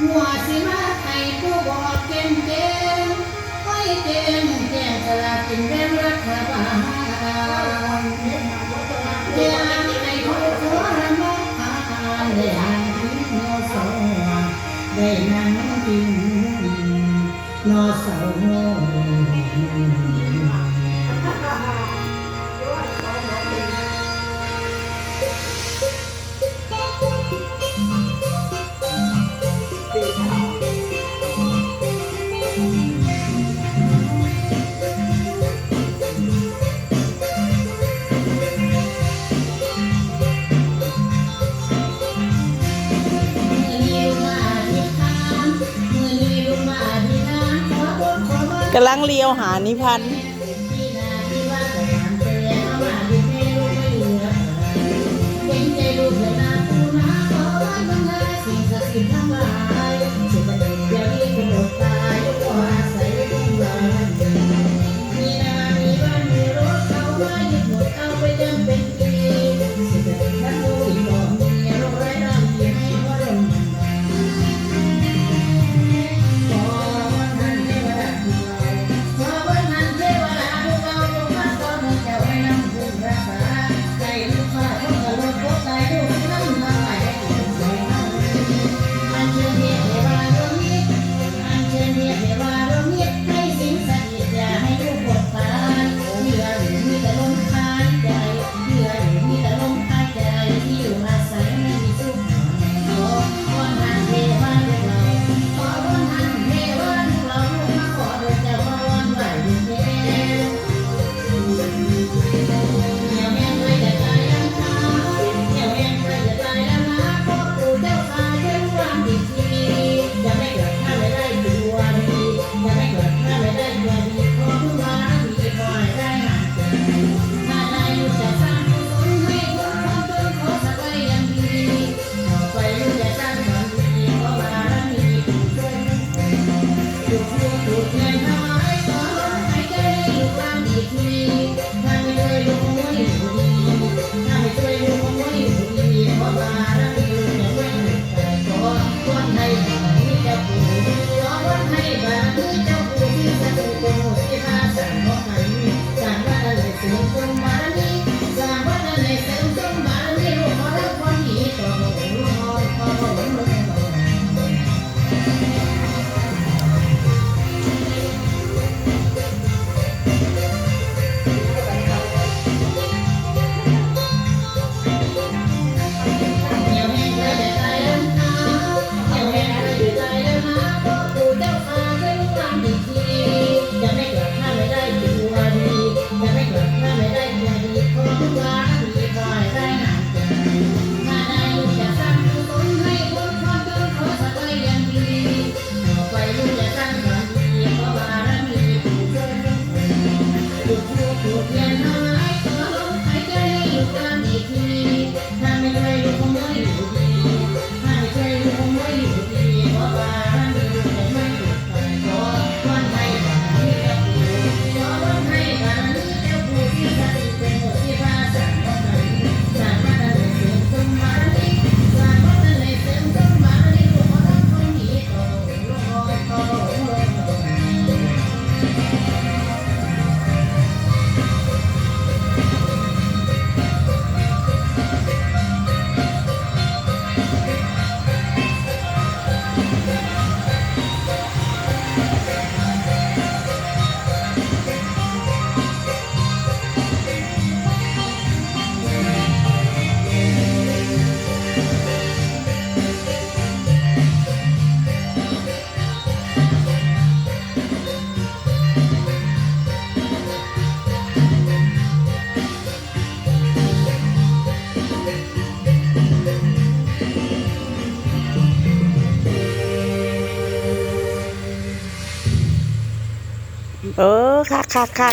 หัวสิมาให้ผู้บอกเก่เก่งก้เก่งแก่งสจินแบ่งรัฐบาลเดี๋ยวให้ผู้ตัวมาเดี๋ยวให้ผู้สอว้นั่งกิน น่าเศร้า กำลังเลี้ยวหานิพันธ์ you. ดีดีจะไม่กลับข้าไม่ได้ตัดีจะไม่กลับข้าไม่ได้ตัดีคนทุกวันมีคอได้ห่างใจถ้าได้จะสร้งคือให้คนความจนขอสักไว้ยังดีต่อไปลูกจะสร้งความดีเพราะบารมีผู้ช่วยทุกคนกลูกเรียอง เออค่ะค่ะค่ะ